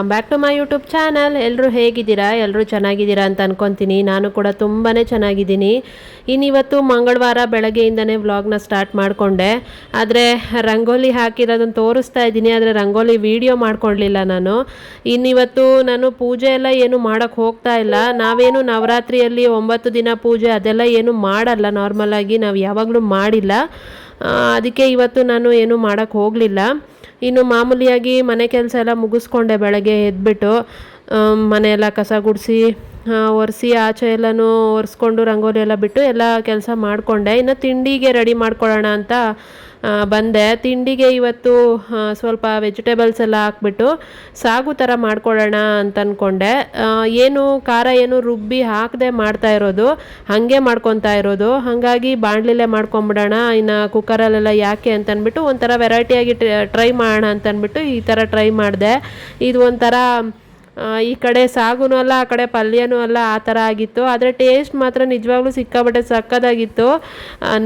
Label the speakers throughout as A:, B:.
A: Welcome back to my YouTube channel ಎಲ್ಲರೂ ಹೇಗಿದ್ದೀರಾ? ಎಲ್ಲರೂ ಚೆನ್ನಾಗಿದ್ದೀರಾ ಅಂತ ಅನ್ಕೊತೀನಿ. ನಾನು ಕೂಡ ತುಂಬಾ ಚೆನ್ನಾಗಿದ್ದೀನಿ. ಇನ್ನಿವತ್ತು ಮಂಗಳವಾರ ಬೆಳಗ್ಗೆಯಿಂದನೇ ವ್ಲಾಗ್ನ ಸ್ಟಾರ್ಟ್ ಮಾಡಿಕೊಂಡೆ. ಆದರೆ ರಂಗೋಲಿ ಹಾಕಿರೋದನ್ನು ತೋರಿಸ್ತಾ ಇದ್ದೀನಿ, ಆದರೆ ರಂಗೋಲಿ ವಿಡಿಯೋ ಮಾಡ್ಕೊಳ್ಳಿಲ್ಲ ನಾನು. ಇನ್ನಿವತ್ತು ನಾನು ಪೂಜೆ ಎಲ್ಲ ಏನು ಮಾಡೋಕ್ಕೆ ಹೋಗ್ತಾ ಇಲ್ಲ. ನಾವೇನು ನವರಾತ್ರಿಯಲ್ಲಿ ಒಂಬತ್ತು ದಿನ ಪೂಜೆ ಅದೆಲ್ಲ ಏನು ಮಾಡಲ್ಲ. ನಾರ್ಮಲಾಗಿ ನಾವು ಯಾವಾಗಲೂ ಮಾಡಿಲ್ಲ. ಅದಕ್ಕೆ ಇವತ್ತು ನಾನು ಏನು ಮಾಡೋಕ್ಕೆ ಹೋಗಲಿಲ್ಲ. ಇನ್ನು ಮಾಮೂಲಿಯಾಗಿ ಮನೆ ಕೆಲಸ ಎಲ್ಲ ಮುಗಿಸ್ಕೊಂಡೆ ಬೆಳಗ್ಗೆ ಎದ್ಬಿಟ್ಟು ಮನೆಯೆಲ್ಲ ಕಸ ಗುಡಿಸಿ ಒರೆಸಿ ಆಚೆ ಎಲ್ಲನೂ ಒರೆಸ್ಕೊಂಡು ರಂಗೋಲಿ ಎಲ್ಲ ಬಿಟ್ಟು ಎಲ್ಲ ಕೆಲಸ ಮಾಡಿಕೊಂಡೆ. ಇನ್ನು ತಿಂಡಿಗೆ ರೆಡಿ ಮಾಡ್ಕೊಳ್ಳೋಣ ಅಂತ ಬಂದೆ. ತಿಂಡಿಗೆ ಇವತ್ತು ಸ್ವಲ್ಪ ವೆಜಿಟೇಬಲ್ಸ್ ಎಲ್ಲ ಹಾಕ್ಬಿಟ್ಟು ಸಾಗು ಥರ ಮಾಡ್ಕೊಳ್ಳೋಣ ಅಂತ ಅಂದ್ಕೊಂಡೆ ಏನು ಖಾರ ಏನು ರುಬ್ಬಿ ಹಾಕದೆ ಮಾಡ್ತಾ ಇರೋದು, ಹಾಗೆ ಮಾಡ್ಕೊತಾ ಇರೋದು. ಹಾಗಾಗಿ ಬಾಣಲಿಲೇ ಮಾಡ್ಕೊಂಬಿಡೋಣ, ಇನ್ನು ಕುಕ್ಕರಲ್ಲೆಲ್ಲ ಯಾಕೆ ಅಂತಂದ್ಬಿಟ್ಟು ಒಂಥರ ವೆರೈಟಿಯಾಗಿ ಟ್ರೈ ಮಾಡೋಣ ಅಂತ ಅಂದ್ಬಿಟ್ಟು ಈ ಥರ ಟ್ರೈ ಮಾಡಿದೆ. ಇದು ಒಂಥರ ಈ ಕಡೆ ಸಾಗುನೂ ಅಲ್ಲ, ಆ ಕಡೆ ಪಲ್ಯನೂ ಅಲ್ಲ, ಆ ಥರ ಆಗಿತ್ತು. ಆದರೆ ಟೇಸ್ಟ್ ಮಾತ್ರ ನಿಜವಾಗ್ಲೂ ಸಿಕ್ಕಾಬಟ್ಟೆ ಸಕ್ಕದಾಗಿತ್ತು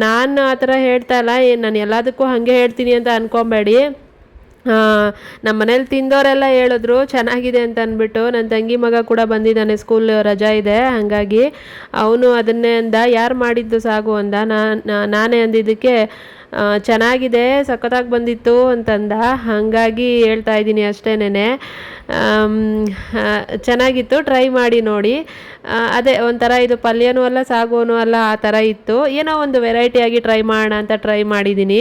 A: ನಾನು ಆ ಥರ ಹೇಳ್ತಾ ಇಲ್ಲ. ನಾನು ಎಲ್ಲದಕ್ಕೂ ಹಾಗೆ ಹೇಳ್ತೀನಿ ಅಂತ ಅನ್ಕೊಬೇಡಿ. ನಮ್ಮ ಮನೇಲಿ ತಿಂದವರೆಲ್ಲ ಹೇಳಿದ್ರು, ಚೆನ್ನಾಗಿದೆ ಅಂತ ಅಂದ್ಬಿಟ್ಟು. ನನ್ನ ತಂಗಿ ಮಗ ಕೂಡ ಬಂದಿದ್ದಾನೆ ಸ್ಕೂಲ್ ರಜಾ ಇದೆ, ಹಾಗಾಗಿ ಅವನು ಅದನ್ನೇ ಅಂದ. ಯಾರು ಮಾಡಿದ್ದು ಸಾಗು ಅಂದ? ನಾನು ನಾನೇ ಅಂದಿದ್ದಕ್ಕೆ ಚೆನ್ನಾಗಿದೆ, ಸಖತ್ತಾಗಿ ಬಂದಿತ್ತು ಅಂತಂದ. ಹಾಗಾಗಿ ಹೇಳ್ತಾ ಇದ್ದೀನಿ ಅಷ್ಟೇನೆ ಚೆನ್ನಾಗಿತ್ತು, ಟ್ರೈ ಮಾಡಿ ನೋಡಿ. ಅದೇ, ಒಂಥರ ಇದು ಪಲ್ಯನೂ ಅಲ್ಲ, ಸಾಗುವನೂ ಅಲ್ಲ, ಆ ಥರ ಇತ್ತು. ಏನೋ ಒಂದು ವೆರೈಟಿಯಾಗಿ ಟ್ರೈ ಮಾಡೋಣ ಅಂತ ಟ್ರೈ ಮಾಡಿದ್ದೀನಿ.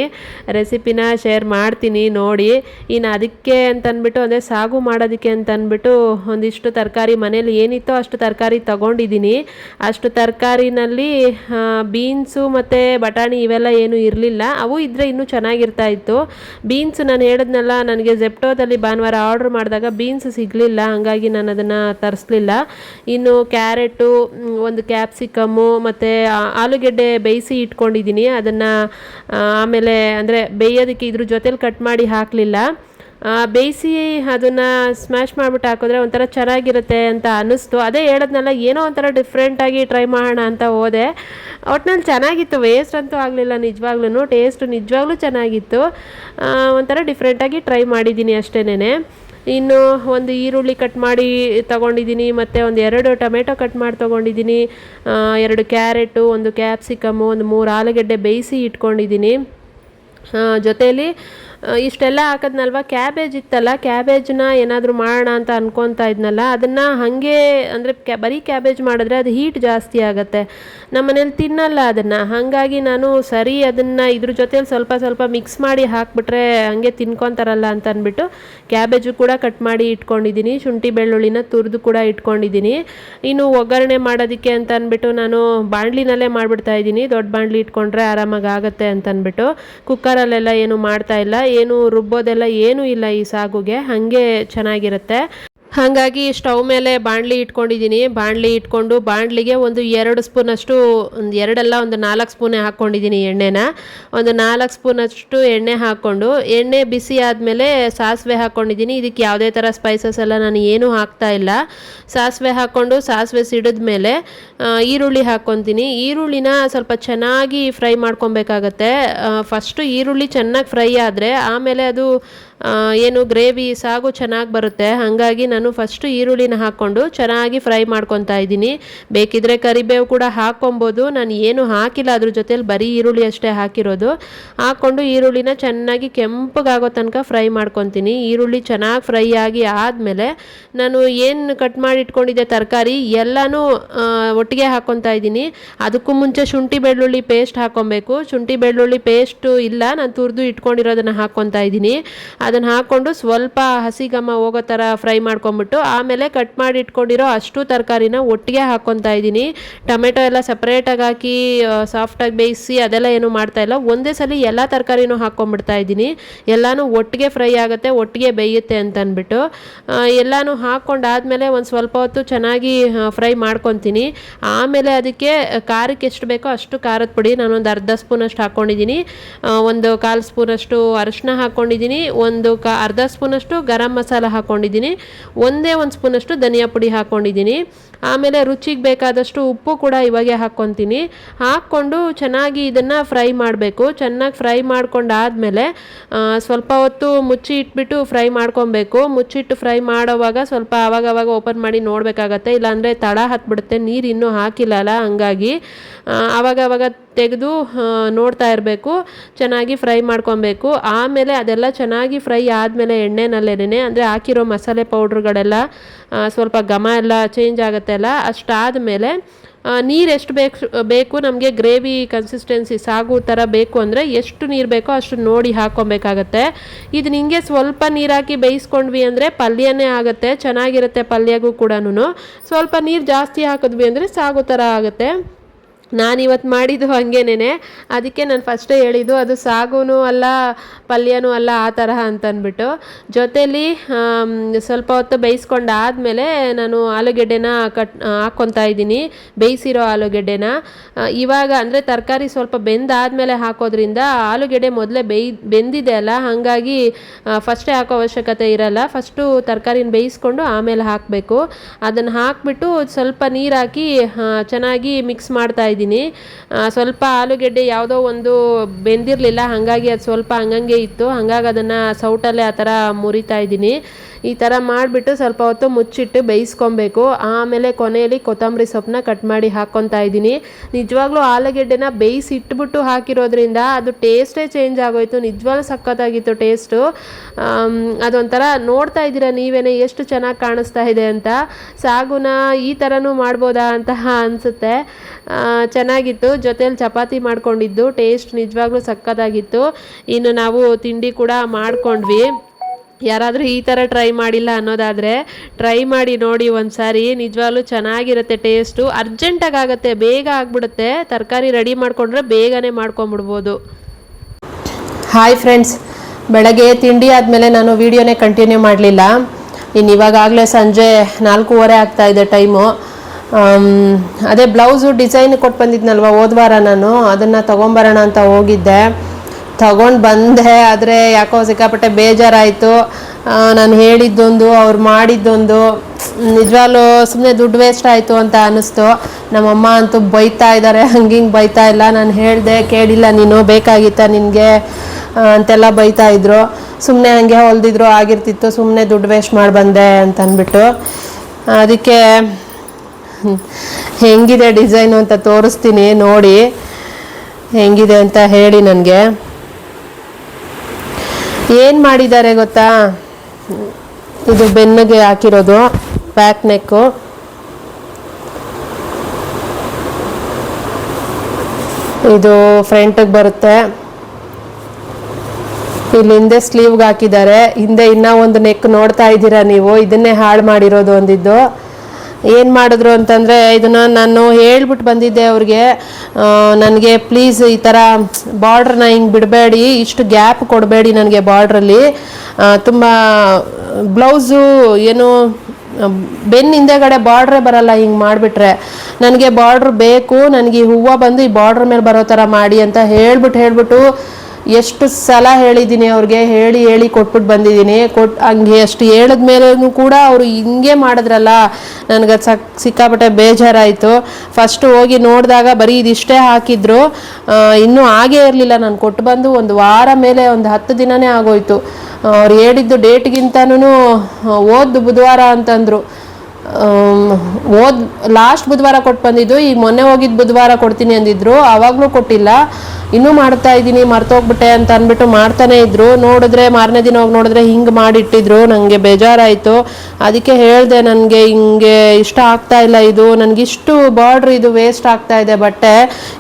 A: ರೆಸಿಪಿನ ಶೇರ್ ಮಾಡ್ತೀನಿ, ನೋಡಿ. ಇನ್ನು ಅದಕ್ಕೆ ಅಂತಂದ್ಬಿಟ್ಟು ಅಂದರೆ ಸಾಗು ಮಾಡೋದಕ್ಕೆ ಅಂತಂದ್ಬಿಟ್ಟು, ಒಂದಿಷ್ಟು ತರಕಾರಿ ಮನೇಲಿ ಏನಿತ್ತೋ ಅಷ್ಟು ತರಕಾರಿ ತಗೊಂಡಿದ್ದೀನಿ. ಅಷ್ಟು ತರಕಾರಿನಲ್ಲಿ ಬೀನ್ಸು ಮತ್ತು ಬಟಾಣಿ ಇವೆಲ್ಲ ಏನೂ ಇರಲಿಲ್ಲ. ಅವು ಇದ್ದರೆ ಇನ್ನೂ ಚೆನ್ನಾಗಿರ್ತಾ ಇತ್ತು. ಬೀನ್ಸ್ ನಾನು ಹೇಳಿದ್ನಲ್ಲ, ನನಗೆ ಜೆಪ್ಟೋದಲ್ಲಿ ಭಾನುವಾರ ಆರ್ಡ್ರ್ ಮಾಡಿದಾಗ ಬೀನ್ಸ್ ಸಿಗಲಿಲ್ಲ, ಹಾಗಾಗಿ ನಾನು ಅದನ್ನು ತರಿಸ್ಲಿಲ್ಲ. ಇನ್ನು ಕ್ಯಾರೆಟು ಒಂದು ಕ್ಯಾಪ್ಸಿಕಮ್ಮು ಮತ್ತು ಆಲೂಗೆಡ್ಡೆ ಬೇಯಿಸಿ ಇಟ್ಕೊಂಡಿದ್ದೀನಿ ಅದನ್ನು ಆಮೇಲೆ ಅಂದರೆ ಬೇಯೋದಕ್ಕೆ ಇದ್ರ ಜೊತೇಲಿ ಕಟ್ ಮಾಡಿ ಹಾಕಲಿಲ್ಲ. ಬೇಯಿಸಿ ಅದನ್ನು ಸ್ಮ್ಯಾಶ್ ಮಾಡಿಬಿಟ್ಟು ಹಾಕಿದ್ರೆ ಒಂಥರ ಚೆನ್ನಾಗಿರುತ್ತೆ ಅಂತ ಅನ್ನಿಸ್ತು. ಅದೇ ಹೇಳದ್ನಲ್ಲ, ಏನೋ ಒಂಥರ ಡಿಫ್ರೆಂಟಾಗಿ ಟ್ರೈ ಮಾಡೋಣ ಅಂತ ಹೋದೆ. ಒಟ್ನಲ್ಲಿ ಚೆನ್ನಾಗಿತ್ತು ವೇಸ್ಟ್ ಅಂತೂ ಆಗಲಿಲ್ಲ ನಿಜವಾಗ್ಲೂ ಟೇಸ್ಟ್ ನಿಜವಾಗ್ಲೂ ಚೆನ್ನಾಗಿತ್ತು. ಒಂಥರ ಡಿಫ್ರೆಂಟಾಗಿ ಟ್ರೈ ಮಾಡಿದ್ದೀನಿ ಅಷ್ಟೇನೆ ಇನ್ನು ಒಂದು ಈರುಳ್ಳಿ ಕಟ್ ಮಾಡಿ ತೊಗೊಂಡಿದ್ದೀನಿ, ಮತ್ತು ಒಂದು ಎರಡು ಟೊಮೆಟೊ ಕಟ್ ಮಾಡಿ ತೊಗೊಂಡಿದ್ದೀನಿ ಎರಡು ಕ್ಯಾರೆಟು, ಒಂದು ಕ್ಯಾಪ್ಸಿಕಮ್ಮು ಒಂದು ಮೂರು ಆಲೂಗಡ್ಡೆ ಬೇಯಿಸಿ ಇಟ್ಕೊಂಡಿದ್ದೀನಿ. ಜೊತೆಯಲ್ಲಿ ಇಷ್ಟೆಲ್ಲ ಹಾಕದ್ನಲ್ವ? ಕ್ಯಾಬೇಜ್ ಇತ್ತಲ್ಲ ಕ್ಯಾಬೇಜ್ನ ಏನಾದರೂ ಮಾಡೋಣ ಅಂತ ಅನ್ಕೊತಾ ಇದ್ನಲ್ಲ, ಅದನ್ನು ಹಾಗೆ ಅಂದರೆ ಕ್ಯಾ, ಬರೀ ಕ್ಯಾಬೇಜ್ ಮಾಡಿದ್ರೆ ಅದು ಹೀಟ್ ಜಾಸ್ತಿ ಆಗುತ್ತೆ. ನಮ್ಮ ಮನೇಲಿ ತಿನ್ನಲ್ಲ ಅದನ್ನು. ಹಾಗಾಗಿ ನಾನು ಸರಿ ಅದನ್ನು ಇದ್ರ ಜೊತೆಲಿ ಸ್ವಲ್ಪ ಸ್ವಲ್ಪ ಮಿಕ್ಸ್ ಮಾಡಿ ಹಾಕ್ಬಿಟ್ರೆ ಹಾಗೆ ತಿನ್ಕೊತಾರಲ್ಲ ಅಂತ ಅಂದ್ಬಿಟ್ಟು ಕ್ಯಾಬೇಜು ಕೂಡ ಕಟ್ ಮಾಡಿ ಇಟ್ಕೊಂಡಿದ್ದೀನಿ. ಶುಂಠಿ ಬೆಳ್ಳುಳ್ಳಿನ ತುರಿದು ಕೂಡ ಇಟ್ಕೊಂಡಿದ್ದೀನಿ. ಇನ್ನು ಒಗ್ಗರಣೆ ಮಾಡೋದಕ್ಕೆ ಅಂತ ಅಂದ್ಬಿಟ್ಟು ನಾನು ಬಾಣಲಿನಲ್ಲೇ ಮಾಡಿಬಿಡ್ತಾ ಇದ್ದೀನಿ. ದೊಡ್ಡ ಬಾಣಲಿ ಇಟ್ಕೊಂಡ್ರೆ ಆರಾಮಾಗಿ ಆಗುತ್ತೆ ಅಂತ ಅಂದ್ಬಿಟ್ಟು ಕುಕ್ಕರಲ್ಲೆಲ್ಲ ಏನು ಮಾಡ್ತಾ ಇಲ್ಲ. ಏನು ರುಬ್ಬೋದೆಲ್ಲ ಏನೂ ಇಲ್ಲ ಈ ಸಾಗುಗೆ ಹಾಗೆ ಚೆನ್ನಾಗಿರುತ್ತೆ. ಹಾಗಾಗಿ ಸ್ಟವ್ ಮೇಲೆ ಬಾಣಲಿ ಇಟ್ಕೊಂಡಿದ್ದೀನಿ. ಬಾಣಲಿ ಇಟ್ಕೊಂಡು ಬಾಣಲಿಗೆ ಒಂದು ಎರಡು ಸ್ಪೂನಷ್ಟು, ಒಂದು ಎರಡಲ್ಲ, ಒಂದು ನಾಲ್ಕು ಸ್ಪೂನೇ ಹಾಕ್ಕೊಂಡಿದ್ದೀನಿ ಎಣ್ಣೆನ. ಒಂದು ನಾಲ್ಕು ಸ್ಪೂನಷ್ಟು ಎಣ್ಣೆ ಹಾಕ್ಕೊಂಡು, ಎಣ್ಣೆ ಬಿಸಿ ಆದಮೇಲೆ ಸಾಸಿವೆ ಹಾಕ್ಕೊಂಡಿದ್ದೀನಿ. ಇದಕ್ಕೆ ಯಾವುದೇ ಥರ ಸ್ಪೈಸಸ್ ಎಲ್ಲ ನಾನು ಏನೂ ಹಾಕ್ತಾ ಇಲ್ಲ. ಸಾಸಿವೆ ಹಾಕ್ಕೊಂಡು ಸಾಸಿವೆ ಸಿಡಿದ ಮೇಲೆ ಈರುಳ್ಳಿ ಹಾಕ್ಕೊತೀನಿ. ಈರುಳ್ಳಿನ ಸ್ವಲ್ಪ ಚೆನ್ನಾಗಿ ಫ್ರೈ ಮಾಡ್ಕೊಬೇಕಾಗತ್ತೆ. ಫಸ್ಟು ಈರುಳ್ಳಿ ಚೆನ್ನಾಗಿ ಫ್ರೈ ಆದರೆ ಆಮೇಲೆ ಅದು ಏನು ಗ್ರೇವಿ ಸಾಗು ಚೆನ್ನಾಗಿ ಬರುತ್ತೆ. ಹಾಗಾಗಿ ನಾನು ಫಸ್ಟು ಈರುಳ್ಳಿನ ಹಾಕ್ಕೊಂಡು ಚೆನ್ನಾಗಿ ಫ್ರೈ ಮಾಡ್ಕೊತಾ ಇದ್ದೀನಿ. ಬೇಕಿದ್ರೆ ಕರಿಬೇವು ಕೂಡ ಹಾಕ್ಕೊಬೋದು. ನಾನು ಏನು ಹಾಕಿಲ್ಲ, ಅದ್ರ ಜೊತೆಲಿ ಬರೀ ಈರುಳ್ಳಿ ಅಷ್ಟೇ ಹಾಕಿರೋದು. ಹಾಕ್ಕೊಂಡು ಈರುಳ್ಳಿನ ಚೆನ್ನಾಗಿ ಕೆಂಪಗಾಗೋ ತನಕ ಫ್ರೈ ಮಾಡ್ಕೊತೀನಿ. ಈರುಳ್ಳಿ ಚೆನ್ನಾಗಿ ಫ್ರೈ ಆಗಿ ಆದಮೇಲೆ ನಾನು ಏನು ಕಟ್ ಮಾಡಿ ಇಟ್ಕೊಂಡಿದ್ದೆ ತರಕಾರಿ, ಎಲ್ಲನೂ ಒಟ್ಟಿಗೆ ಹಾಕ್ಕೊತಾ ಇದ್ದೀನಿ. ಅದಕ್ಕೂ ಮುಂಚೆ ಶುಂಠಿ ಬೆಳ್ಳುಳ್ಳಿ ಪೇಸ್ಟ್ ಹಾಕ್ಕೊಬೇಕು. ಶುಂಠಿ ಬೆಳ್ಳುಳ್ಳಿ ಪೇಸ್ಟು ಇಲ್ಲ, ನಾನು ತುರಿದು ಇಟ್ಕೊಂಡಿರೋದನ್ನು ಹಾಕ್ಕೊತಾ ಇದ್ದೀನಿ. ಅದನ್ನು ಹಾಕ್ಕೊಂಡು ಸ್ವಲ್ಪ ಹಸಿಗಮ್ಮ ಹೋಗೋ ಥರ ಫ್ರೈ ಮಾಡ್ಕೊಂಬಿಟ್ಟು ಆಮೇಲೆ ಕಟ್ ಮಾಡಿ ಇಟ್ಕೊಂಡಿರೋ ಅಷ್ಟು ತರಕಾರಿನ ಒಟ್ಟಿಗೆ ಹಾಕ್ಕೊತಾ ಇದ್ದೀನಿ. ಟೊಮೆಟೊ ಎಲ್ಲ ಸಪ್ರೇಟಾಗಿ ಹಾಕಿ ಸಾಫ್ಟಾಗಿ ಬೇಯಿಸಿ ಅದೆಲ್ಲ ಏನು ಮಾಡ್ತಾ ಇಲ್ಲ. ಒಂದೇ ಸಲ ಎಲ್ಲ ತರಕಾರಿನೂ ಹಾಕ್ಕೊಂಬಿಡ್ತಾ ಇದ್ದೀನಿ. ಎಲ್ಲನೂ ಒಟ್ಟಿಗೆ ಫ್ರೈ ಆಗುತ್ತೆ, ಒಟ್ಟಿಗೆ ಬೇಯುತ್ತೆ ಅಂತ ಎಲ್ಲನೂ ಹಾಕ್ಕೊಂಡಾದ್ಮೇಲೆ ಒಂದು ಸ್ವಲ್ಪ ಹೊತ್ತು ಚೆನ್ನಾಗಿ ಫ್ರೈ ಮಾಡ್ಕೊತೀನಿ. ಆಮೇಲೆ ಅದಕ್ಕೆ ಖಾರಕ್ಕೆ ಎಷ್ಟು ಬೇಕೋ ಅಷ್ಟು ಖಾರದ ಪುಡಿ. ನಾನೊಂದು ಅರ್ಧ ಸ್ಪೂನಷ್ಟು ಹಾಕ್ಕೊಂಡಿದ್ದೀನಿ ಒಂದು ಕಾಲು ಸ್ಪೂನಷ್ಟು ಅರಶಿನ ಹಾಕ್ಕೊಂಡಿದ್ದೀನಿ ಒಂದು ಒಂದು ಕ ಅರ್ಧ ಸ್ಪೂನಷ್ಟು ಗರಂ ಮಸಾಲ ಹಾಕ್ಕೊಂಡಿದ್ದೀನಿ ಒಂದೇ ಒಂದು ಸ್ಪೂನಷ್ಟು ಧನಿಯಾ ಪುಡಿ ಹಾಕ್ಕೊಂಡಿದ್ದೀನಿ ಆಮೇಲೆ ರುಚಿಗೆ ಬೇಕಾದಷ್ಟು ಉಪ್ಪು ಕೂಡ ಇವಾಗೆ ಹಾಕ್ಕೊತೀನಿ. ಹಾಕ್ಕೊಂಡು ಚೆನ್ನಾಗಿ ಇದನ್ನು ಫ್ರೈ ಮಾಡಬೇಕು. ಚೆನ್ನಾಗಿ ಫ್ರೈ ಮಾಡ್ಕೊಂಡಾದಮೇಲೆ ಸ್ವಲ್ಪ ಹೊತ್ತು ಮುಚ್ಚಿ ಇಟ್ಬಿಟ್ಟು ಫ್ರೈ ಮಾಡ್ಕೊಬೇಕು. ಮುಚ್ಚಿಟ್ಟು ಫ್ರೈ ಮಾಡೋವಾಗ ಸ್ವಲ್ಪ ಆವಾಗ ಆವಾಗ ಓಪನ್ ಮಾಡಿ ನೋಡಬೇಕಾಗತ್ತೆ. ಇಲ್ಲಾಂದರೆ ತಳ ಹತ್ಬಿಡುತ್ತೆ, ನೀರು ಇನ್ನೂ ಹಾಕಿಲ್ಲಲ್ಲ ಹಂಗಾಗಿ ಆವಾಗ ಆವಾಗ ತೆಗೆದು ನೋಡ್ತಾ ಇರಬೇಕು. ಚೆನ್ನಾಗಿ ಫ್ರೈ ಮಾಡ್ಕೊಬೇಕು. ಆಮೇಲೆ ಅದೆಲ್ಲ ಚೆನ್ನಾಗಿ ಫ್ರೈ ಆದಮೇಲೆ ಎಣ್ಣೆನಲ್ಲೇನೆ ಅಂದರೆ ಹಾಕಿರೋ ಮಸಾಲೆ ಪೌಡ್ರುಗಳೆಲ್ಲ ಸ್ವಲ್ಪ ಘಮ ಎಲ್ಲ ಚೇಂಜ್ ಆಗುತ್ತೆ ಆಗುತ್ತಲ್ಲ ಅಷ್ಟಾದಮೇಲೆ ನೀರು ಎಷ್ಟು ಬೇಕು ಬೇಕು, ನಮಗೆ ಗ್ರೇವಿ ಕನ್ಸಿಸ್ಟೆನ್ಸಿ ಸಾಗು ಥರ ಬೇಕು ಅಂದರೆ ಎಷ್ಟು ನೀರು ಬೇಕೋ ಅಷ್ಟು ನೋಡಿ ಹಾಕ್ಕೊಬೇಕಾಗತ್ತೆ ಇದು ನಿಮಗೆ ಸ್ವಲ್ಪ ನೀರು ಹಾಕಿ ಬೇಯಿಸ್ಕೊಂಡ್ವಿ ಅಂದರೆ ಪಲ್ಯನೇ ಆಗುತ್ತೆ, ಚೆನ್ನಾಗಿರುತ್ತೆ ಪಲ್ಯಗೂ ಕೂಡ ಸ್ವಲ್ಪ ನೀರು ಜಾಸ್ತಿ ಹಾಕಿದ್ವಿ ಅಂದರೆ ಸಾಗು ಥರ ಆಗುತ್ತೆ. ನಾನಿವತ್ತು ಮಾಡಿದ್ದು ಹಾಗೇನೇ ಅದಕ್ಕೆ ನಾನು ಫಸ್ಟೇ ಹೇಳಿದ್ದು, ಅದು ಸಾಗುನೂ ಅಲ್ಲ, ಪಲ್ಯನೂ ಅಲ್ಲ ಆ ತರಹ ಅಂತಂದ್ಬಿಟ್ಟು ಜೊತೇಲಿ ಸ್ವಲ್ಪ ಹೊತ್ತು ಬೇಯಿಸ್ಕೊಂಡಾದ್ಮೇಲೆ ನಾನು ಆಲೂಗೆಡ್ಡೆನ ಕಟ್ ಹಾಕ್ಕೊತಾ ಇದ್ದೀನಿ, ಬೇಯಿಸಿರೋ ಆಲೂಗೆಡ್ಡೆನ. ಇವಾಗ ಅಂದರೆ ತರಕಾರಿ ಸ್ವಲ್ಪ ಬೆಂದಾದಮೇಲೆ ಹಾಕೋದ್ರಿಂದ ಆಲೂಗೆಡ್ಡೆ ಮೊದಲೇ ಬೇಯ್, ಬೆಂದಿದೆ ಅಲ್ಲ, ಹಾಗಾಗಿ ಫಸ್ಟೇ ಹಾಕೋ ಅವಶ್ಯಕತೆ ಇರಲ್ಲ. ಫಸ್ಟು ತರಕಾರಿನ ಬೇಯಿಸ್ಕೊಂಡು ಆಮೇಲೆ ಹಾಕಬೇಕು. ಅದನ್ನು ಹಾಕ್ಬಿಟ್ಟು ಸ್ವಲ್ಪ ನೀರು ಹಾಕಿ ಚೆನ್ನಾಗಿ ಮಿಕ್ಸ್ ಮಾಡ್ತಾ ಇದ್ದೀನಿ. ಸ್ವಲ್ಪ ಆಲೂಗೆಡ್ಡೆ ಯಾವುದೋ ಒಂದು ಬೆಂದಿರಲಿಲ್ಲ, ಹಾಗಾಗಿ ಅದು ಸ್ವಲ್ಪ ಹಂಗಂಗೆ ಇತ್ತು. ಹಾಗಾಗಿ ಅದನ್ನು ಸೌಟಲ್ಲೇ ಆ ಥರ ಮುರಿತಾ ಇದ್ದೀನಿ. ಈ ಥರ ಮಾಡಿಬಿಟ್ಟು ಸ್ವಲ್ಪ ಹೊತ್ತು ಮುಚ್ಚಿಟ್ಟು ಬೇಯಿಸ್ಕೊಬೇಕು. ಆಮೇಲೆ ಕೊನೆಯಲ್ಲಿ ಕೊತ್ತಂಬರಿ ಸೊಪ್ಪನ್ನ ಕಟ್ ಮಾಡಿ ಹಾಕ್ಕೊತಾ ಇದ್ದೀನಿ. ನಿಜವಾಗ್ಲೂ ಆಲೂಗೆಡ್ಡೆನ ಬೇಯಿಸಿ ಇಟ್ಬಿಟ್ಟು ಹಾಕಿರೋದ್ರಿಂದ ಅದು ಟೇಸ್ಟೇ ಚೇಂಜ್ ಆಗೋಯ್ತು. ನಿಜವಾಗ್ಲೂ ಸಖತ್ತಾಗಿತ್ತು ಟೇಸ್ಟು. ಅದೊಂಥರ ನೋಡ್ತಾ ಇದ್ದೀರಾ ನೀವೇನೆ, ಎಷ್ಟು ಚೆನ್ನಾಗಿ ಕಾಣಿಸ್ತಾ ಇದೆ ಅಂತ. ಸಾಗುನ ಈ ಥರನೂ ಮಾಡ್ಬೋದಾ ಅಂತ ಅನಿಸುತ್ತೆ. ಚೆನ್ನಾಗಿತ್ತು. ಜೊತೆಯಲ್ಲಿ ಚಪಾತಿ ಮಾಡ್ಕೊಂಡಿದ್ದು. ಟೇಸ್ಟ್ ನಿಜವಾಗ್ಲೂ ಸಕ್ಕತ್ತಾಗಿತ್ತು ಇನ್ನು ನಾವು ತಿಂಡಿ ಕೂಡ ಮಾಡಿಕೊಂಡ್ವಿ. ಯಾರಾದರೂ ಈ ಥರ ಟ್ರೈ ಮಾಡಿಲ್ಲ ಅನ್ನೋದಾದರೆ ಟ್ರೈ ಮಾಡಿ ನೋಡಿ ಒಂದು ಸಾರಿ ನಿಜವಾಗ್ಲೂ ಚೆನ್ನಾಗಿರುತ್ತೆ ಟೇಸ್ಟು. ಅರ್ಜೆಂಟಾಗಿ ಆಗುತ್ತೆ ಬೇಗ ಆಗಿಬಿಡುತ್ತೆ. ತರಕಾರಿ ರೆಡಿ ಮಾಡಿಕೊಂಡ್ರೆ ಬೇಗನೆ ಮಾಡ್ಕೊಂಬಿಡ್ಬೋದು.
B: Hi friends. ಬೆಳಗ್ಗೆ ತಿಂಡಿ ಆದಮೇಲೆ ನಾನು ವೀಡಿಯೋನೇ ಕಂಟಿನ್ಯೂ ಮಾಡಲಿಲ್ಲ. ಇನ್ನು ಇವಾಗಾಗಲೇ ಸಂಜೆ ನಾಲ್ಕೂವರೆ ಆಗ್ತಾಯಿದೆ ಟೈಮು. ಅದೇ ಬ್ಲೌಸು ಡಿಸೈನ್ ಕೊಟ್ಟು ಬಂದಿದ್ನಲ್ವ ಹೋದ್ವಾರ ನಾನು, ಅದನ್ನು ತೊಗೊಂಬರೋಣ ಅಂತ ಹೋಗಿದ್ದೆ. ತಗೊಂಡು ಬಂದೆ, ಆದರೆ ಯಾಕೋ ಸಿಕ್ಕಾಪಟ್ಟೆ ಬೇಜಾರಾಯಿತು. ನಾನು ಹೇಳಿದ್ದೊಂದು, ಅವ್ರು ಮಾಡಿದ್ದೊಂದು, ನಿಜವಾಗ್ಲೂ ಸುಮ್ಮನೆ ದುಡ್ಡು ವೇಸ್ಟ್ ಆಯಿತು ಅಂತ ಅನ್ನಿಸ್ತು. ನಮ್ಮಮ್ಮ ಅಂತೂ ಬೈತಾ ಇದ್ದಾರೆ ಹಂಗೆ ಹಿಂಗೆ ಬೈತಾ ಇಲ್ಲ. ನಾನು ಹೇಳಿದೆ, ಕೇಳಿಲ್ಲ, ನೀನು ಬೇಕಾಗಿತ್ತ ನಿನಗೆ ಅಂತೆಲ್ಲ ಬೈತಾ ಇದ್ರು. ಸುಮ್ಮನೆ ಹಂಗೆ ಹೊಲ್ದಿದ್ರು, ಆಗಿರ್ತಿತ್ತು ಸುಮ್ಮನೆ ದುಡ್ಡು ವೇಸ್ಟ್ ಮಾಡಿ ಬಂದೆ ಅಂತ ಅಂದ್ಬಿಟ್ಟು ಅದಕ್ಕೆ ಹೆಂಗಿದೆ ಡಿಸೈನು ಅಂತ ತೋರಿಸ್ತೀನಿ ನೋಡಿ. ಹೆಂಗಿದೆ ಅಂತ ಹೇಳಿ ನನಗೆ. ಏನು ಮಾಡಿದ್ದಾರೆ ಗೊತ್ತಾ? ಇದು ಬೆನ್ನಿಗೆ ಹಾಕಿರೋದು ಬ್ಯಾಕ್ ನೆಕ್ಕು ಇದು ಫ್ರಂಟಿಗೆ ಬರುತ್ತೆ. ಇಲ್ಲಿ ಹಿಂದೆ ಸ್ಲೀವ್ಗೆ ಹಾಕಿದ್ದಾರೆ. ಹಿಂದೆ ಇನ್ನೂ ಒಂದು ನೆಕ್ ನೋಡ್ತಾ ಇದ್ದೀರಾ ನೀವು? ಇದನ್ನೇ ಹಾಳು ಮಾಡಿರೋದು ಒಂದಿದ್ದು ಏನು ಮಾಡಿದ್ರು ಅಂತಂದರೆ ಇದನ್ನು ನಾನು ಹೇಳ್ಬಿಟ್ಟು ಬಂದಿದ್ದೆ ಅವ್ರಿಗೆ ನನಗೆ ಪ್ಲೀಸ್ ಈ ಥರ ಬಾರ್ಡ್ರನ್ನ ಹಿಂಗೆ ಬಿಡಬೇಡಿ, ಇಷ್ಟು ಗ್ಯಾಪ್ ಕೊಡಬೇಡಿ ನನಗೆ ಬಾರ್ಡ್ರಲ್ಲಿ ತುಂಬ ಬ್ಲೌಸು ಏನು ಬೆನ್ನ ಹಿಂದೆಗಡೆ ಬಾರ್ಡ್ರೇ ಬರಲ್ಲ, ಹಿಂಗೆ ಮಾಡಿಬಿಟ್ರೆ. ನನಗೆ ಬಾರ್ಡ್ರ್ ಬೇಕು, ನನಗೆ ಈ ಹೂವು ಬಂದು ಈ ಬಾರ್ಡ್ರ್ ಮೇಲೆ ಬರೋ ಥರ ಮಾಡಿ ಅಂತ ಹೇಳ್ಬಿಟ್ಟು ಹೇಳ್ಬಿಟ್ಟು ಎಷ್ಟು ಸಲ ಹೇಳಿದ್ದೀನಿ ಅವ್ರಿಗೆ, ಹೇಳಿ ಹೇಳಿ ಕೊಟ್ಬಿಟ್ಟು ಬಂದಿದ್ದೀನಿ. ಕೊಟ್ಟು ಹಂಗೆ ಅಷ್ಟು ಹೇಳಿದ್ಮೇಲೂ ಕೂಡ ಅವರು ಹಿಂಗೆ ಮಾಡಿದ್ರಲ್ಲ, ನನಗೆ ಸಕ್ ಸಿಕ್ಕಾಪಟ್ಟೆ ಬೇಜಾರಾಯಿತು. ಫಸ್ಟು ಹೋಗಿ ನೋಡಿದಾಗ ಬರೀ ಇದಿಷ್ಟೇ ಹಾಕಿದ್ರು. ಇನ್ನೂ ಆಗೇ ಇರಲಿಲ್ಲ ನಾನು ಕೊಟ್ಟು ಬಂದು, ಒಂದು ವಾರ ಮೇಲೆ ಒಂದು ಹತ್ತು ದಿನನೇ ಆಗೋಯ್ತು. ಅವ್ರು ಹೇಳಿದ್ದು ಡೇಟ್ಗಿಂತನೂ ಓದ್ದು ಬುಧವಾರ ಅಂತಂದರು. ಓದ್ ಲಾಸ್ಟ್ ಬುಧವಾರ ಕೊಟ್ಟು ಬಂದಿದ್ದು, ಈಗ ಮೊನ್ನೆ ಹೋಗಿದ್ದು ಬುಧವಾರ ಕೊಡ್ತೀನಿ ಅಂದಿದ್ರು ಆವಾಗಲೂ ಕೊಟ್ಟಿಲ್ಲ. ಇನ್ನೂ ಮಾಡ್ತಾ ಇದ್ದೀನಿ, ಮರ್ತೋಗ್ಬಿಟ್ಟೆ ಅಂತ ಅಂದ್ಬಿಟ್ಟು ಮಾಡ್ತಾನೆ ಇದ್ರು. ನೋಡಿದ್ರೆ ಮಾರನೇ ದಿನ ಹೋಗಿ ನೋಡಿದ್ರೆ ಹಿಂಗೆ ಮಾಡಿಟ್ಟಿದ್ರು. ನನಗೆ ಬೇಜಾರಾಯಿತು. ಅದಕ್ಕೆ ಹೇಳಿದೆ ನನಗೆ, ಹಿಂಗೆ ಇಷ್ಟ ಆಗ್ತಾ ಇಲ್ಲ ಇದು. ನನಗಿಷ್ಟು ಬಾರ್ಡ್ರ್ ಇದು ವೇಸ್ಟ್ ಆಗ್ತಾ ಇದೆ, ಬಟ್ಟೆ.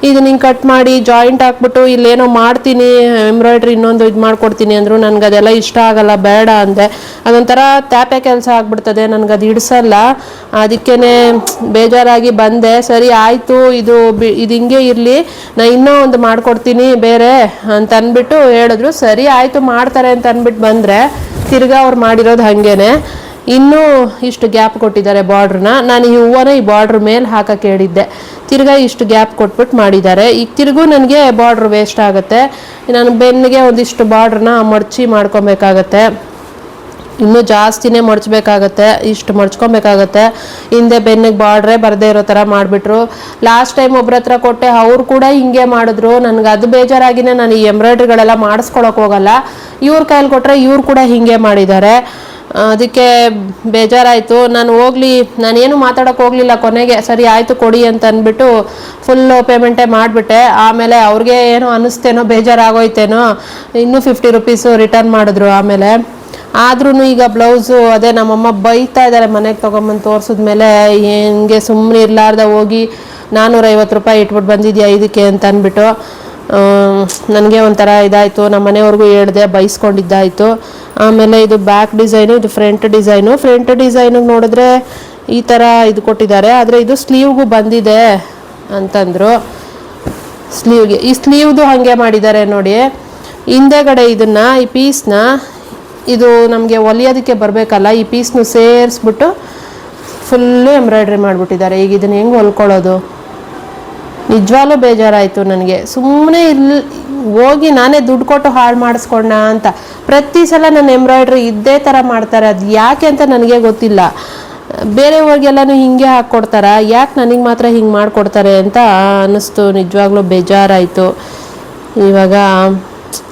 B: ಇದು ನಿಂಗೆ ಕಟ್ ಮಾಡಿ ಜಾಯಿಂಟ್ ಹಾಕ್ಬಿಟ್ಟು ಇಲ್ಲೇನೋ ಮಾಡ್ತೀನಿ ಎಂಬ್ರಾಯ್ಡ್ರಿ ಇನ್ನೊಂದು ಇದು ಮಾಡ್ಕೊಡ್ತೀನಿ ಅಂದರು. ನನಗೆ ಅದೆಲ್ಲ ಇಷ್ಟ ಆಗಲ್ಲ, ಬೇಡ ಅಂದೆ. ಅದೊಂಥರ ತ್ಯಾಪೆ ಕೆಲಸ ಆಗ್ಬಿಡ್ತದೆ, ನನಗೆ ಅದು ಹಿಡ್ಸಲ್ಲ. ಅದಕ್ಕೇನೆ ಬೇಜಾರಾಗಿ ಬಂದೆ. ಸರಿ, ಆಯಿತು. ಇದು ಇದು ಹಿಂಗೆ ಇರಲಿ. ನಾ ಇನ್ನೂ ಒಂದು ಮಾಡ್ಕೊಡ್ತೀನಿ. ಬೇರೆ ಅಂತ ಅಂದ್ಬಿಟ್ಟು ಹೇಳಿದ್ರು, ಸರಿ ಆಯಿತು ಮಾಡ್ತಾರೆ ಅಂತ ಅಂದ್ಬಿಟ್ಟು ಬಂದರೆ ತಿರ್ಗಾ ಅವ್ರು ಮಾಡಿರೋದು ಹಾಗೇನೆ. ಇನ್ನೂ ಇಷ್ಟು ಗ್ಯಾಪ್ ಕೊಟ್ಟಿದ್ದಾರೆ ಬಾರ್ಡ್ರನ್ನ ನಾನು ಈ ಹೂವನ ಈ ಬಾರ್ಡ್ರ್ ಮೇಲೆ ಹಾಕಕ್ಕೆ ಹೇಳಿದ್ದೆ. ತಿರ್ಗಾ ಇಷ್ಟು ಗ್ಯಾಪ್ ಕೊಟ್ಬಿಟ್ಟು ಮಾಡಿದ್ದಾರೆ. ಈಗ ತಿರ್ಗೂ ನನಗೆ ಬಾರ್ಡ್ರ್ ವೇಸ್ಟ್ ಆಗುತ್ತೆ. ನಾನು ಬೆನ್ನಿಗೆ ಒಂದಿಷ್ಟು ಬಾರ್ಡ್ರನ್ನ ಮಡ್ಚಿ ಮಾಡ್ಕೊಬೇಕಾಗತ್ತೆ. ಇನ್ನೂ ಜಾಸ್ತಿನೇ ಮಡ್ಚಬೇಕಾಗತ್ತೆ ಇಷ್ಟು ಮಡ್ಚ್ಕೊಬೇಕಾಗತ್ತೆ ಹಿಂದೆ ಬೆನ್ನಿಗೆ ಬಾರ್ಡ್ರೇ ಬರದೇ ಇರೋ ಥರ ಮಾಡಿಬಿಟ್ರು. ಲಾಸ್ಟ್ ಟೈಮ್ ಒಬ್ರ ಹತ್ರ ಕೊಟ್ಟೆ, ಅವ್ರು ಕೂಡ ಹಿಂಗೆ ಮಾಡಿದ್ರು. ನನಗೆ ಅದು ಬೇಜಾರಾಗಿನೇ ನಾನು ಈ ಎಂಬ್ರಾಯ್ಡ್ರಿಗಳೆಲ್ಲ ಮಾಡಿಸ್ಕೊಳಕ್ ಹೋಗಲ್ಲ. ಇವ್ರ ಕೈಲಿ ಕೊಟ್ಟರೆ ಇವ್ರು ಕೂಡ ಹಿಂಗೆ ಮಾಡಿದ್ದಾರೆ. ಅದಕ್ಕೆ ಬೇಜಾರಾಯಿತು. ನಾನು ಹೋಗ್ಲಿ, ನಾನೇನು ಮಾತಾಡೋಕೆ ಹೋಗಲಿಲ್ಲ ಕೊನೆಗೆ. ಸರಿ, ಆಯಿತು, ಕೊಡಿ ಅಂತ ಅಂದ್ಬಿಟ್ಟು ಫುಲ್ಲು ಪೇಮೆಂಟೇ ಮಾಡಿಬಿಟ್ಟೆ. ಆಮೇಲೆ ಅವ್ರಿಗೆ ಏನೋ ಅನ್ನಿಸ್ತೇನೋ, ಬೇಜಾರಾಗೋಯ್ತೇನೋ, ಇನ್ನೂ ಫಿಫ್ಟಿ ರುಪೀಸು ರಿಟರ್ನ್ ಮಾಡಿದ್ರು ಆಮೇಲೆ. ಆದ್ರೂ ಈಗ ಬ್ಲೌಸು ಅದೇ ನಮ್ಮಮ್ಮ ಬೈತಾ ಇದ್ದಾರೆ ಮನೆಗೆ ತೊಗೊಂಬಂದು ತೋರಿಸಿದ್ಮೇಲೆ, ಹೆಂಗೆ ಸುಮ್ಮನೆ ಇರಲಾರ್ದ ಹೋಗಿ ನಾನ್ನೂರೈವತ್ತು ರೂಪಾಯಿ ಇಟ್ಬಿಟ್ಟು ಬಂದಿದ್ಯಾ ಇದಕ್ಕೆ? ಅಂತ ಅಂದ್ಬಿಟ್ಟು ನನಗೆ ಒಂಥರ ಇದಾಯಿತು. ನಮ್ಮ ಮನೆಯವ್ರಿಗೂ ಹೇಳ್ದೆ, ಬೈಸ್ಕೊಂಡಿದ್ದಾಯಿತು. ಆಮೇಲೆ ಇದು ಬ್ಯಾಕ್ ಡಿಸೈನು, ಇದು ಫ್ರಂಟ್ ಡಿಸೈನು. ಫ್ರಂಟ್ ಡಿಸೈನಿಗೆ ನೋಡಿದ್ರೆ ಈ ಥರ ಇದು ಕೊಟ್ಟಿದ್ದಾರೆ. ಆದರೆ ಇದು ಸ್ಲೀವ್ಗೂ ಬಂದಿದೆ ಅಂತಂದರು. ಸ್ಲೀವ್ಗೆ, ಈ ಸ್ಲೀವ್ದು ಹಾಗೆ ಮಾಡಿದ್ದಾರೆ ನೋಡಿ. ಹಿಂದೆಗಡೆ ಇದನ್ನು, ಈ ಪೀಸ್ನ ಇದು ನಮಗೆ ಹೊಲಿಯೋದಕ್ಕೆ ಬರಬೇಕಲ್ಲ, ಈ ಪೀಸ್ನು ಸೇರಿಸ್ಬಿಟ್ಟು ಫುಲ್ಲು ಎಂಬ್ರಾಯ್ಡ್ರಿ ಮಾಡಿಬಿಟ್ಟಿದ್ದಾರೆ. ಈಗ ಇದನ್ನು ಹೆಂಗೆ ಹೊಲ್ಕೊಳ್ಳೋದು? ನಿಜವಾಗ್ಲೂ ಬೇಜಾರಾಯಿತು ನನಗೆ. ಸುಮ್ಮನೆ ಇಲ್ಲಿ ಹೋಗಿ ನಾನೇ ದುಡ್ಡು ಕೊಟ್ಟು ಹಾಳು ಮಾಡಿಸ್ಕೊಂಡ ಅಂತ. ಪ್ರತಿ ಸಲ ನನ್ನ ಎಂಬ್ರಾಯ್ಡ್ರಿ ಇದ್ದೇ ಥರ ಮಾಡ್ತಾರೆ. ಅದು ಯಾಕೆ ಅಂತ ನನಗೆ ಗೊತ್ತಿಲ್ಲ. ಬೇರೆಯವ್ರಿಗೆಲ್ಲನೂ ಹಿಂಗೆ ಹಾಕ್ಕೊಡ್ತಾರ? ಯಾಕೆ ನನಗೆ ಮಾತ್ರ ಹಿಂಗೆ ಮಾಡಿಕೊಡ್ತಾರೆ ಅಂತ ಅನ್ನಿಸ್ತು. ನಿಜವಾಗ್ಲೂ ಬೇಜಾರಾಯಿತು. ಇವಾಗ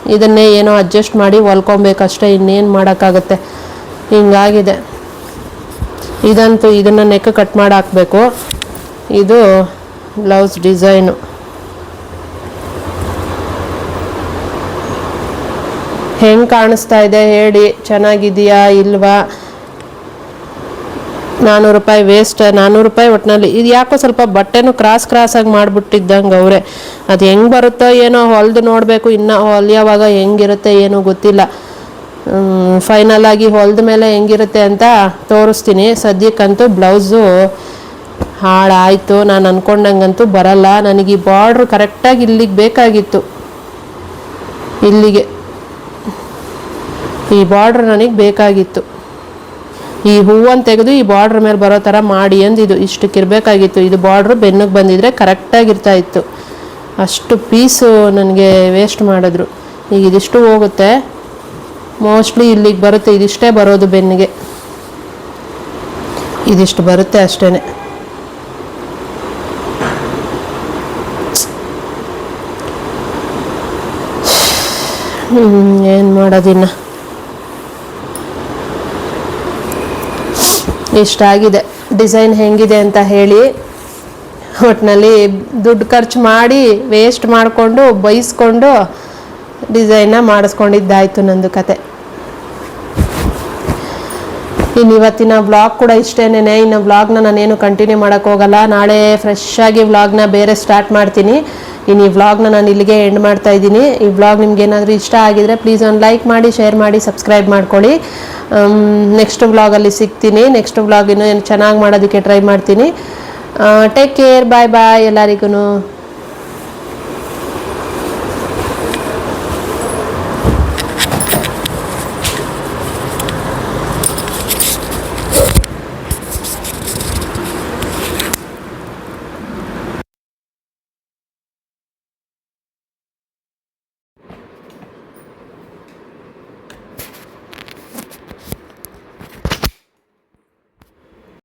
B: ಇದನ್ನೇ ಏನೋ ಅಡ್ಜಸ್ಟ್ ಮಾಡಿ ಹೊಲ್ಕೊಬೇಕಷ್ಟೇ ಇನ್ನೇನು ಮಾಡೋಕ್ಕಾಗುತ್ತೆ. ಹಿಂಗಾಗಿದೆ. ಇದಂತೂ ಇದನ್ನು ನೆಕ್ ಕಟ್ ಮಾಡಿ ಹಾಕಬೇಕು. ಇದು ಬ್ಲೌಸ್ ಡಿಸೈನು. ಹೆಂಗೆ ಕಾಣಿಸ್ತಾ ಇದೆ ಹೇಳಿ, ಚೆನ್ನಾಗಿದೆಯಾ ಇಲ್ವಾ? ನಾನ್ನೂರು ರೂಪಾಯಿ ವೇಸ್ಟ್ ನಾನ್ನೂರು ರೂಪಾಯಿ ಒಟ್ಟಿನಲ್ಲಿ ಇದು ಯಾಕೋ ಸ್ವಲ್ಪ ಬಟ್ಟೆನೂ ಕ್ರಾಸ್ ಕ್ರಾಸಾಗಿ ಮಾಡಿಬಿಟ್ಟಿದ್ದಂಗೆ ಅವರೇ. ಅದು ಹೆಂಗೆ ಬರುತ್ತೋ ಏನೋ ಹೊಲ್ದು ನೋಡಬೇಕು, ಇನ್ನು ಹೊಲಿಯೋವಾಗ ಹೆಂಗಿರುತ್ತೆ ಏನೂ ಗೊತ್ತಿಲ್ಲ. ಫೈನಲ್ ಆಗಿ ಹೊಲ್ದ ಮೇಲೆ ಹೆಂಗಿರುತ್ತೆ ಅಂತ ತೋರಿಸ್ತೀನಿ. ಸದ್ಯಕ್ಕಂತೂ ಬ್ಲೌಸು ಹಾಳಾಯಿತು. ನಾನು ಅಂದ್ಕೊಂಡಂಗಂತೂ ಬರಲ್ಲ. ನನಗೆ ಈ ಬಾರ್ಡ್ರ್ ಕರೆಕ್ಟಾಗಿ ಇಲ್ಲಿಗೆ ಬೇಕಾಗಿತ್ತು. ಇಲ್ಲಿಗೆ. ಈ ಬಾರ್ಡ್ರ್ ನನಗೆ ಬೇಕಾಗಿತ್ತು. ಈ ಹೂವನ್ನು ತೆಗೆದು ಈ ಬಾರ್ಡ್ರ್ ಮೇಲೆ ಬರೋ ಥರ ಮಾಡಿ ಇದು ಇಷ್ಟಕ್ಕೆ ಇರಬೇಕಾಗಿತ್ತು. ಇದು ಬಾರ್ಡ್ರ್ ಬೆನ್ನಿಗೆ ಬಂದಿದ್ರೆ ಕರೆಕ್ಟಾಗಿರ್ತಾ ಇತ್ತು. ಅಷ್ಟು ಪೀಸು ನನಗೆ ವೇಸ್ಟ್ ಮಾಡಿದ್ರು. ಈಗ ಇದಿಷ್ಟು ಹೋಗುತ್ತೆ. ಮೋಸ್ಟ್ಲಿ ಇಲ್ಲಿಗೆ ಬರುತ್ತೆ. ಇದಿಷ್ಟೇ ಬರೋದು ಬೆನ್ನಿಗೆ. ಇದಿಷ್ಟು ಬರುತ್ತೆ ಅಷ್ಟೇ ಏನು ಮಾಡೋದಿನ್ನ? ಇಷ್ಟಾಗಿದೆ ಡಿಸೈನ್ ಹೆಂಗಿದೆ ಅಂತ ಹೇಳಿ ಒಟ್ಟಿನಲ್ಲಿ ದುಡ್ಡು ಖರ್ಚು ಮಾಡಿ ವೇಸ್ಟ್ ಮಾಡಿಕೊಂಡು ಬೈಸ್ಕೊಂಡು ಡಿಸೈನ್ನ ಮಾಡಿಸ್ಕೊಂಡಿದ್ದಾಯಿತು ನಂದು ಕತೆ. ಇನ್ನು ಇವತ್ತಿನ ವ್ಲಾಗ್ ಕೂಡ ಇಷ್ಟೇನೇ ಇನ್ನು ವ್ಲಾಗ್ನ ನಾನೇನು ಕಂಟಿನ್ಯೂ ಮಾಡೋಕ್ಕೋಗಲ್ಲ ನಾಳೆ ಫ್ರೆಶ್ ಆಗಿ ವ್ಲಾಗ್ನ ಬೇರೆ ಸ್ಟಾರ್ಟ್ ಮಾಡ್ತೀನಿ. ಇನ್ನು ಈ ವ್ಲಾಗ್ನ ನಾನು ಇಲ್ಲಿಗೆ ಎಂಡ್ ಮಾಡ್ತಾ ಇದ್ದೀನಿ. ಈ ವ್ಲಾಗ್ ನಿಮ್ಗೆ ಏನಾದರೂ ಇಷ್ಟ ಆಗಿದ್ರೆ ಪ್ಲೀಸ್ ಒಂದು ಲೈಕ್ ಮಾಡಿ ಶೇರ್ ಮಾಡಿ ಸಬ್ಸ್ಕ್ರೈಬ್ ಮಾಡ್ಕೊಳ್ಳಿ. ನೆಕ್ಸ್ಟ್ ವ್ಲಾಗಲ್ಲಿ ಸಿಗ್ತೀನಿ. ನೆಕ್ಸ್ಟ್ ವ್ಲಾಗ್ ಇನ್ನೂ ಚೆನ್ನಾಗಿ ಮಾಡೋದಕ್ಕೆ ಟ್ರೈ ಮಾಡ್ತೀನಿ. ಟೇಕ್ ಕೇರ್ ಬಾಯ್ ಬಾಯ್ ಎಲ್ಲರಿಗೂ